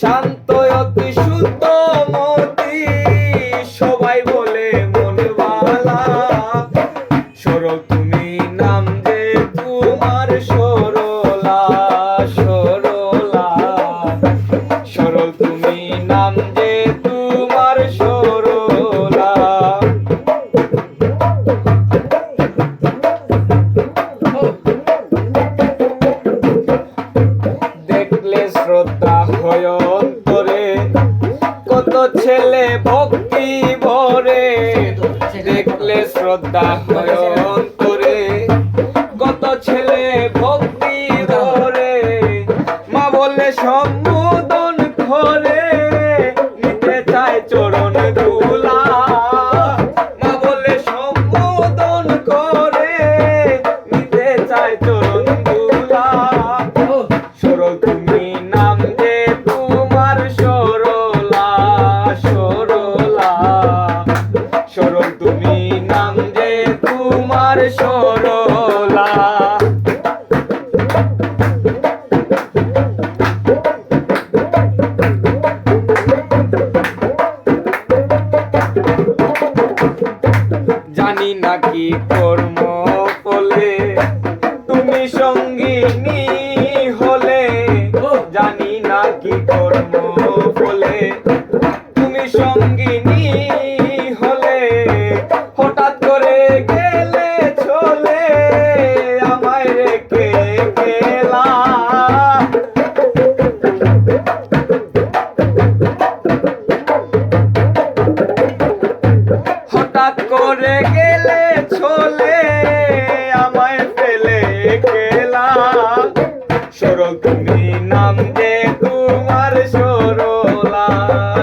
শান্ত অতি শুদ্ধ মতি। সবাই বলে মনে বালা সরল অন্তরে কত ছেলে ভক্তি ভরে দেখলে শ্রদ্ধা হয় অন্তরে কত ছেলে ভক্তি ধরে মা বলে সম্বোধন করে নিতে চায় চরণ ধুলা মা বলে সম্বোধন করে নিতে চায় চরণ ধুলা সরল তুমি নাম জানি না কি কর্ম ফলে তুমি সঙ্গিনী হলে। জানি না কি কর্ম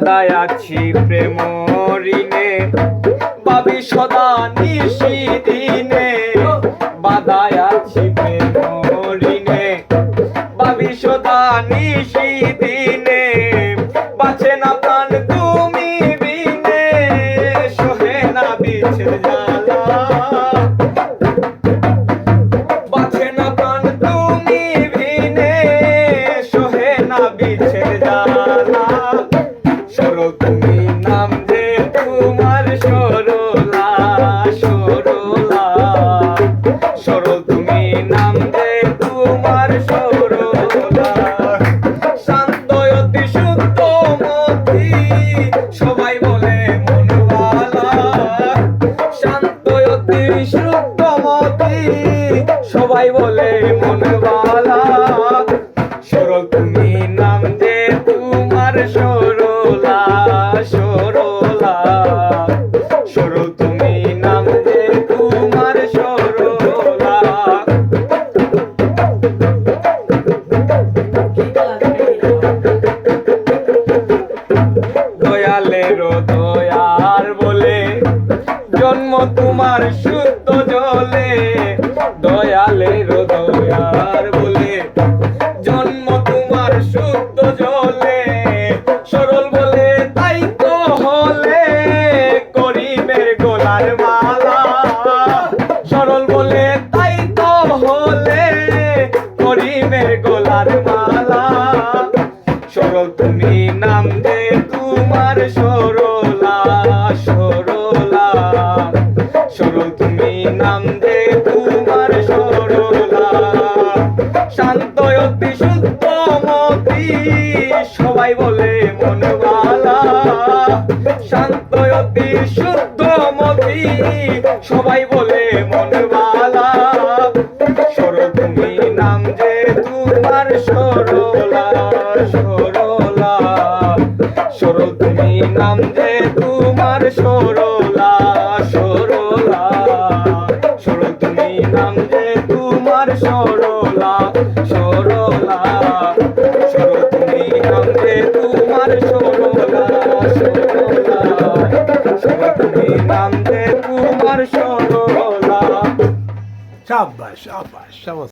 বাদায় আছি প্রেম ঋণে পাবি সদা নিশি দিনে। বাদায় আছি প্রেম ঋণে পাবি সদা নিশি দিনে। জন্ম তোমার শুদ্ধ জলে দয়ালে দয়ার বলে। জন্ম তোমার শুদ্ধ জলে সরল বলে শান্ত অতি, শুদ্ধ মতি, সবাই বলে সরল তুমি নাম যে তোমার সরলা সরলা। সর তুমি নাম যে তোমার সরলা সরলা। সাবাস সাবাস সাবাস